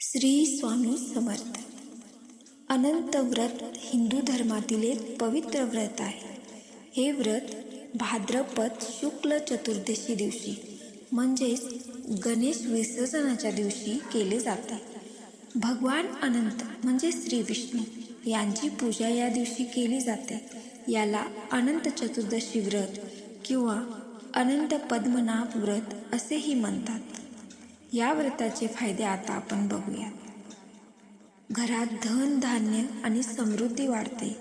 श्री स्वामी समर्थ. अनंत व्रत हिंदू धर्मातील एक पवित्र व्रत आहे. हे व्रत भाद्रपद शुक्ल चतुर्दशी दिवशी म्हणजेच गणेश विसर्जनाच्या दिवशी केले जाते. भगवान अनंत म्हणजे श्री विष्णू यांची पूजा या दिवशी केली जाते. याला अनंत चतुर्दशी व्रत किंवा अनंत पद्मनाभ व्रत असेही म्हणतात. या व्रताचे फायदे आता आपण बघूया घरात धन धान्य आणि समृद्धी वाढते.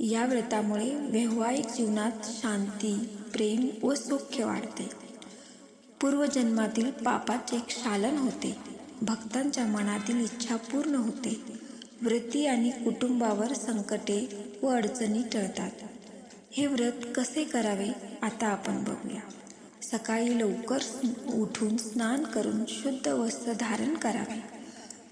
या व्रतामुळे वैवाहिक जीवनात शांती प्रेम व सौख्य वाढते. पूर्वजन्मातील पापाचे क्षालन होते. भक्तांच्या मनातील इच्छा पूर्ण होते. व्रती आणि कुटुंबावर संकटे व अडचणी टळतात. हे व्रत कसे करावे आता आपण बघूया. सकाळी लवकर उठून स्नान करून शुद्ध वस्त्र धारण करावे.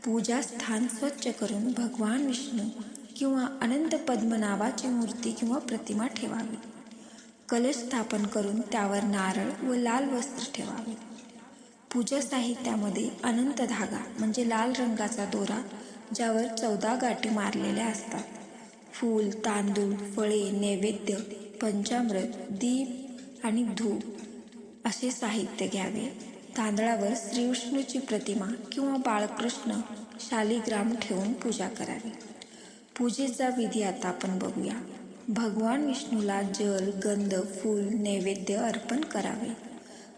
पूजा स्थान स्वच्छ करून भगवान विष्णू किंवा अनंत पद्मनाभाची मूर्ती किंवा प्रतिमा ठेवावी. कलश स्थापन करून त्यावर नारळ व लाल वस्त्र ठेवावे. पूजा साहित्यामध्ये अनंत धागा म्हणजे लाल रंगाचा दोरा ज्यावर चौदा गाठी मारलेल्या असतात. फूल तांदूळ फळे नैवेद्य पंचामृत दीप आणि धूप असे साहित्य घ्यावे. तांदळावर श्रीविष्णूची प्रतिमा किंवा बाळकृष्ण शालिग्राम ठेवून पूजा करावी. पूजेचा विधी आता आपण बघूया. भगवान विष्णूला जल गंध फूल नैवेद्य अर्पण करावे.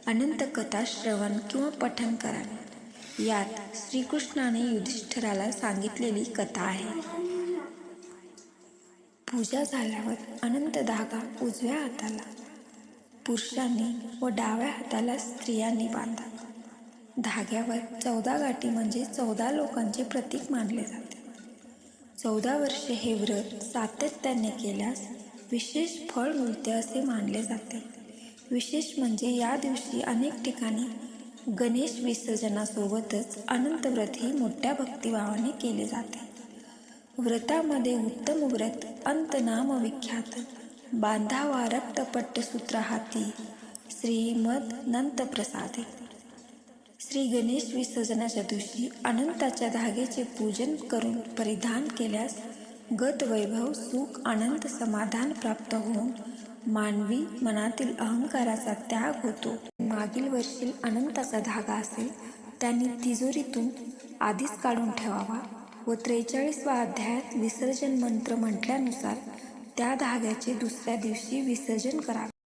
अनंत कथा श्रवण किंवा पठण करावे. यात श्रीकृष्णाने युधिष्ठिराला सांगितलेली कथा आहे. पूजा झाल्यावर अनंत धागा उजव्या हाताला पुरुषांनी व डाव्या हाताला स्त्रियांनी बांधा धाग्यावर चौदा गाठी म्हणजे चौदा लोकांचे प्रतीक मानले जाते. चौदा वर्षे हे व्रत सातत्याने केल्यास विशेष फळ मिळते असे मानले जाते. विशेष म्हणजे या दिवशी अनेक ठिकाणी गणेश विसर्जनासोबतच अनंत व्रतही मोठ्या भक्तिभावाने केले जाते. व्रतामध्ये उत्तम व्रत अंतनाम विख्यात बांधावा रक्तपट्टसूत्र हाती. श्रीमद नंत प्रसादे श्री गणेश विसर्जनाच्या दिवशी अनंताच्या धागेचे पूजन करून परिधान केल्यास गत वैभव सुख आनंद समाधान प्राप्त होऊन मानवी मनातील अहंकाराचा त्याग होतो. मागील वर्षी अनंताचा धागा असेल त्यांनी तिजोरीतून आधीच काढून ठेवावा व त्रेचाळीसवा अध्यायात विसर्जन मंत्र म्हटल्यानुसार त्या धाग्याचे दुसऱ्या दिवशी विसर्जन करावे.